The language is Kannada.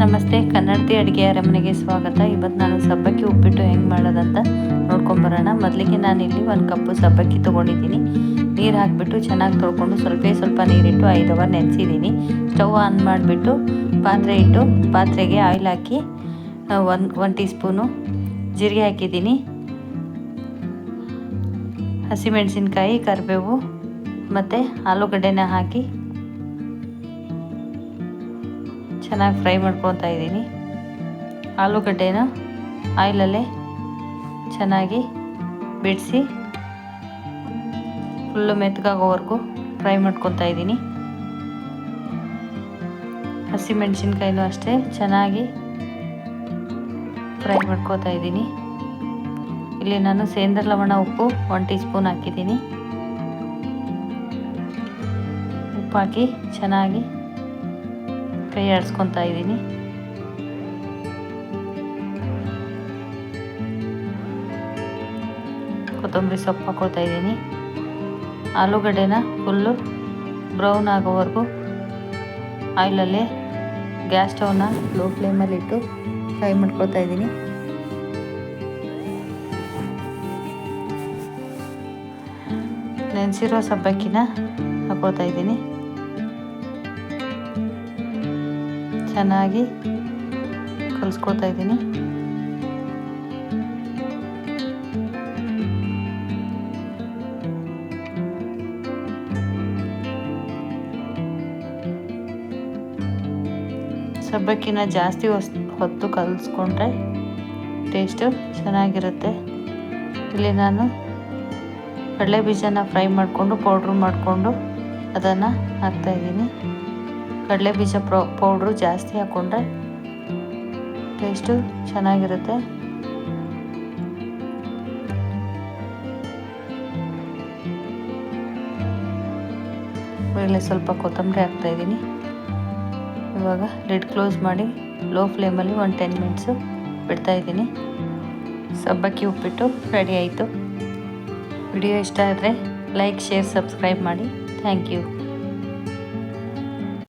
ನಮಸ್ತೆ, ಕನ್ನಡತಿ ಅಡುಗೆ ಅರಮನೆಗೆ ಸ್ವಾಗತ. ಇವತ್ತು ನಾನು ಸಬ್ಬಕ್ಕಿ ಉಪ್ಪಿಟ್ಟು ಹೆಂಗೆ ಮಾಡೋದಂತ ನೋಡ್ಕೊಂಬರೋಣ ಮೊದಲಿಗೆ ನಾನಿಲ್ಲಿ ಒಂದು ಕಪ್ಪು ಸಬ್ಬಕ್ಕಿ ತೊಗೊಂಡಿದ್ದೀನಿ. ನೀರು ಹಾಕಿಬಿಟ್ಟು ಚೆನ್ನಾಗಿ ತೊಳ್ಕೊಂಡು ಸ್ವಲ್ಪ ಸ್ವಲ್ಪ ನೀರಿಟ್ಟು ಐದು ಅವರ್ ನೆನೆಸಿದ್ದೀನಿ. ಸ್ಟವ್ ಆನ್ ಮಾಡಿಬಿಟ್ಟು ಪಾತ್ರೆ ಇಟ್ಟು ಪಾತ್ರೆಗೆ ಆಯಿಲ್ ಹಾಕಿ ಒಂದು ಒನ್ ಟೀ ಸ್ಪೂನು ಜೀರಿಗೆ ಹಾಕಿದ್ದೀನಿ. ಹಸಿಮೆಣಸಿನ್ಕಾಯಿ, ಕರಿಬೇವು ಮತ್ತು ಆಲೂಗಡ್ಡೆನ ಹಾಕಿ ಚೆನ್ನಾಗಿ ಫ್ರೈ ಮಾಡ್ಕೊತಾ ಇದ್ದೀನಿ. ಆಲೂಗಡ್ಡೆನ ಆಯಿಲಲ್ಲೇ ಚೆನ್ನಾಗಿ ಬಿಡಿಸಿ, ಫುಲ್ಲು ಮೆತ್ತಗಾಗೋವರೆಗೂ ಫ್ರೈ ಮಾಡ್ಕೊತಾ ಇದ್ದೀನಿ. ಹಸಿಮೆಣಸಿನ್ಕಾಯಿನೂ ಅಷ್ಟೇ ಚೆನ್ನಾಗಿ ಫ್ರೈ ಮಾಡ್ಕೋತಾ ಇದ್ದೀನಿ. ಇಲ್ಲಿ ನಾನು ಸೇಂದ್ರ ಲವಣ ಉಪ್ಪು ಒನ್ ಟೀ ಸ್ಪೂನ್ ಹಾಕಿದ್ದೀನಿ. ಉಪ್ಪು ಹಾಕಿ ಚೆನ್ನಾಗಿ ಕೈ ಆಡಿಸ್ಕೊತಾ ಇದ್ದೀನಿ ಕೊತ್ತಂಬರಿ ಸೊಪ್ಪು ಹಾಕೊಳ್ತಾ ಇದ್ದೀನಿ. ಆಲೂಗಡ್ಡೆನ ಫುಲ್ಲು ಬ್ರೌನ್ ಆಗೋವರೆಗೂ ಆಯಿಲಲ್ಲಿ ಗ್ಯಾಸ್ ಸ್ಟವ್ನ ಲೋ ಫ್ಲೇಮಲ್ಲಿಟ್ಟು ಫ್ರೈ ಮಾಡ್ಕೊಳ್ತಾ ಇದ್ದೀನಿ. ನೆನೆಸಿರೋ ಸಬ್ಬಕ್ಕಿನ ಹಾಕೊಳ್ತಾ ಇದ್ದೀನಿ. ಚೆನ್ನಾಗಿ ಕಲಿಸ್ಕೊತಾ ಇದ್ದೀನಿ. ಸಬ್ಬಕ್ಕಿನ ಜಾಸ್ತಿ ಹೊತ್ತು ಕಲಿಸ್ಕೊಂಡ್ರೆ ಟೇಸ್ಟು ಚೆನ್ನಾಗಿರುತ್ತೆ. ಇಲ್ಲಿ ನಾನು ಕಡಲೆ ಬೀಜನ ಫ್ರೈ ಮಾಡಿಕೊಂಡು, ಪೌಡ್ರ್ ಮಾಡಿಕೊಂಡು ಅದನ್ನು ಹಾಕ್ತಾಯಿದ್ದೀನಿ ಕಡಲೆ ಬೀಜ ಪ್ರೊ ಪೌಡ್ರು ಜಾಸ್ತಿ ಹಾಕ್ಕೊಂಡ್ರೆ ಟೇಸ್ಟು ಚೆನ್ನಾಗಿರುತ್ತೆ. ಮೇಲೆ ಸ್ವಲ್ಪ ಕೊತ್ತಂಬರಿ ಹಾಕ್ತಾಯಿದ್ದೀನಿ ಇವಾಗ ಲಿಡ್ ಕ್ಲೋಸ್ ಮಾಡಿ ಲೋ ಫ್ಲೇಮಲ್ಲಿ ಒಂದು ಟೆನ್ ಮಿನಿಟ್ಸು ಬಿಡ್ತಾಯಿದ್ದೀನಿ ಸಬ್ಬಕ್ಕಿ ಉಪ್ಪಿಟ್ಟು ರೆಡಿ ಆಯಿತು. ವಿಡಿಯೋ ಇಷ್ಟ ಆದರೆ ಲೈಕ್, ಶೇರ್, ಸಬ್ಸ್ಕ್ರೈಬ್ ಮಾಡಿ. Thank you.